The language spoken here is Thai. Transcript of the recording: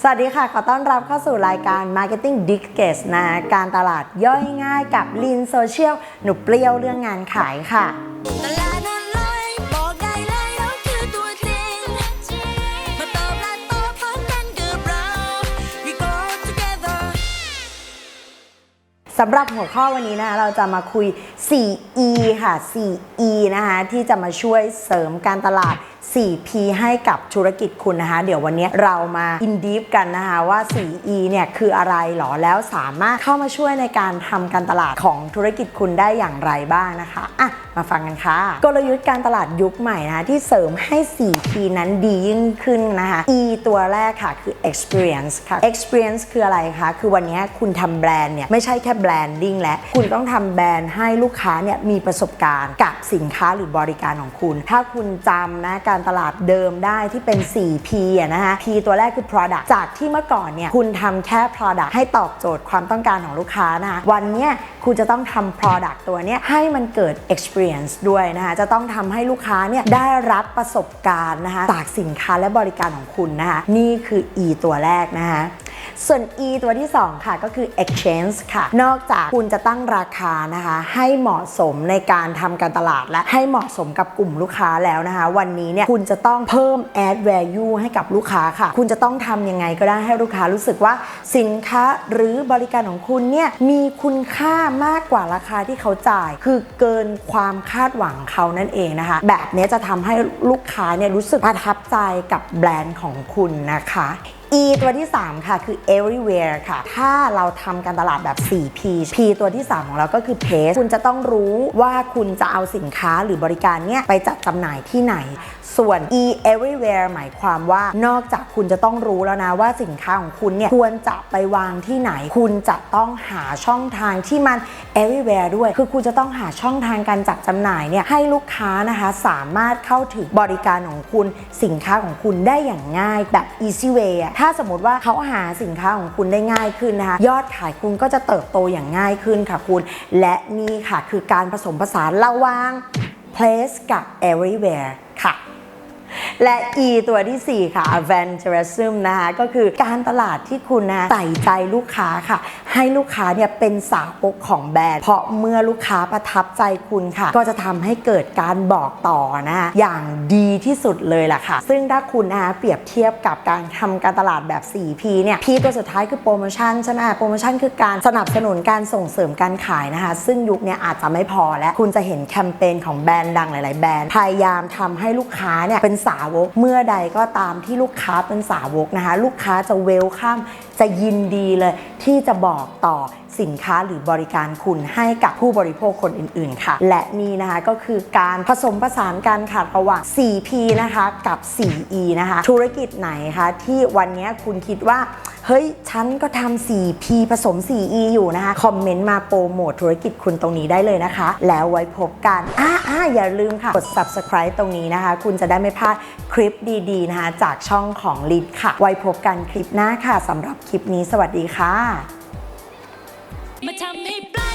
สวัสดีค่ะ ขอต้อนรับเข้าสู่รายการ Marketing d i g e s นะการตลาดย่อยง่ายกับ Lean Social หนุเปรี้ยวเรื่องงานขายค่ะ ตลาดออนไลน์บอกได้เลยเราคือตัวจริงมาตอบและโตพร้อมกันกับเรา We go together สำหรับหัวข้อวันนี้นะเราจะมาคุย 4E ค่ะ 4E นะคะที่จะมาช่วยเสริมการตลาด 4P ให้กับธุรกิจคุณนะคะ เดี๋ยววันนี้เรามาอินดีฟกันนะคะว่า 4E เนี่ยคืออะไรหรอแล้วสามารถเข้ามาช่วยในการทำการตลาดของธุรกิจคุณได้อย่างไรบ้างนะคะอะมาฟังกันค่ะ กลยุทธ์การตลาดยุคใหม่นะะที่เสริมให้ 4P นั้นดียิ่งขึ้นนะคะ E ตัวแรกค่ะคือ experience ค่ะ experience คืออะไรคะ คือวันนี้คุณทำแบรนด์เนี่ยไม่ใช่แค่ branding และ คุณต้องทำแบรนด์ให้ลูกค้าเนี่ยมีประสบการณ์กับสินค้าหรือบริการของคุณ ถ้าคุณจำนะการตลาดเดิมได้ที่เป็น 4P อะนะคะ P ตัวแรกคือ product จากที่เมื่อก่อนเนี่ยคุณทำแค่ product ให้ตอบโจทย์ความต้องการของลูกค้านะคะวันเนี้ยคุณจะต้องทำ product ตัวเนี้ยให้มันเกิด experience ด้วยนะคะจะต้องทำให้ลูกค้าเนี่ยได้รับประสบการณ์นะคะจากสินค้าและบริการของคุณนะคะนี่คือ E ตัวแรกนะคะ ส่วน E ตัวที่ 2 ค่ะก็คือ exchange ค่ะ นอกจากคุณจะตั้งราคานะคะ ให้เหมาะสมในการทำการตลาดและให้เหมาะสมกับกลุ่มลูกค้าแล้วนะคะ วันนี้เนี่ยคุณจะต้องเพิ่ม add value ให้กับลูกค้าค่ะ คุณจะต้องทำยังไงก็ได้ให้ลูกค้ารู้สึกว่าสินค้าหรือบริการของคุณเนี่ยมีคุณค่ามากกว่าราคาที่เขาจ่าย คือเกินความคาดหวังเขานั่นเองนะคะ แบบนี้จะทำให้ลูกค้าเนี่ยรู้สึกประทับใจกับแบรนด์ของคุณนะคะ E ตัวที่ 3 ค่ะ คือ everywhere ค่ะ ถ้าเราทำการตลาดแบบ 4P P ตัวที่ 3 ของเราก็คือ place คุณจะต้องรู้ว่าคุณจะเอาสินค้าหรือบริการเนี่ยไปจัดจำหน่ายที่ไหน ส่วน E everywhere หมายความว่านอกจากคุณจะต้องรู้แล้วนะว่าสินค้าของคุณเนี่ยควรจะไปวางที่ไหน คุณจะต้องหาช่องทางที่มัน everywhere ด้วย คือคุณจะต้องหาช่องทางการจัดจำหน่ายเนี่ยให้ลูกค้านะคะสามารถเข้าถึงบริการของคุณสินค้าของคุณได้อย่างง่ายแบบ easy way อะถ้าสมมติว่าเขาหาสินค้าของคุณได้ง่ายขึ้นนะคะ ยอดขายคุณก็จะเติบโตอย่างง่ายขึ้นค่ะคุณ และนี่ค่ะคือการผสมผสานระหว่าง place กับ everywhere ค่ะและ E ตัวทีสี่4 ค่ะ Adventurism นะคะ ก็คือการตลาดที่คุณนะใส่ใจลูกค้าค่ะ ให้ลูกค้าเนี่ยเป็นสาวกของแบรนด์ เพราะเมื่อลูกค้าประทับใจคุณค่ะ ก็จะทำให้เกิดการบอกต่อนะคะอย่างดีที่สุดเลยล่ะค่ะ ซึ่งถ้าคุณนะคะเปรียบเทียบกับการทำการตลาดแบบ 4P เนี่ย P ตัวสุดท้ายคือโปรโมชั่นใช่ไหมโปรโมชั่นคือการสนับสนุนการส่งเสริมการขายนะคะ ซึ่งยุคนี้อาจจะไม่พอและคุณจะเห็นแคมเปญของแบรนด์ดังหลาย ๆ แบรนด์ พยายามทำให้ลูกค้าเนี่ยเป็นสาวก เมื่อใดก็ตามที่ลูกค้าเป็นสาวกนะคะ ลูกค้าจะเวลคัมจะยินดีเลยที่จะบอกต่อสินค้าหรือบริการคุณให้กับผู้บริโภคคนอื่น ๆ ค่ะ และนี่นะคะก็คือการผสมผสานกันค่ะระหว่าง 4P นะคะกับ 4E นะคะ ธุรกิจไหนคะที่วันนี้คุณคิดว่าเฮ้ย ฉันก็ทำ 4P ผสม 4E อยู่นะคะ คอมเมนต์มาโปรโมทธุรกิจคุณตรงนี้ได้เลยนะคะ แล้วไว้พบกันอ่าอ่าอย่าลืมค่ะ กด subscribe ตรงนี้นะคะ คุณจะได้ไม่พลาดคลิปดี ๆ นะคะ จากช่องของลิดค่ะ ไว้พบกันคลิปหน้าค่ะสำหรับคลิปนี้สวัสดีค่ะ me tell me blind.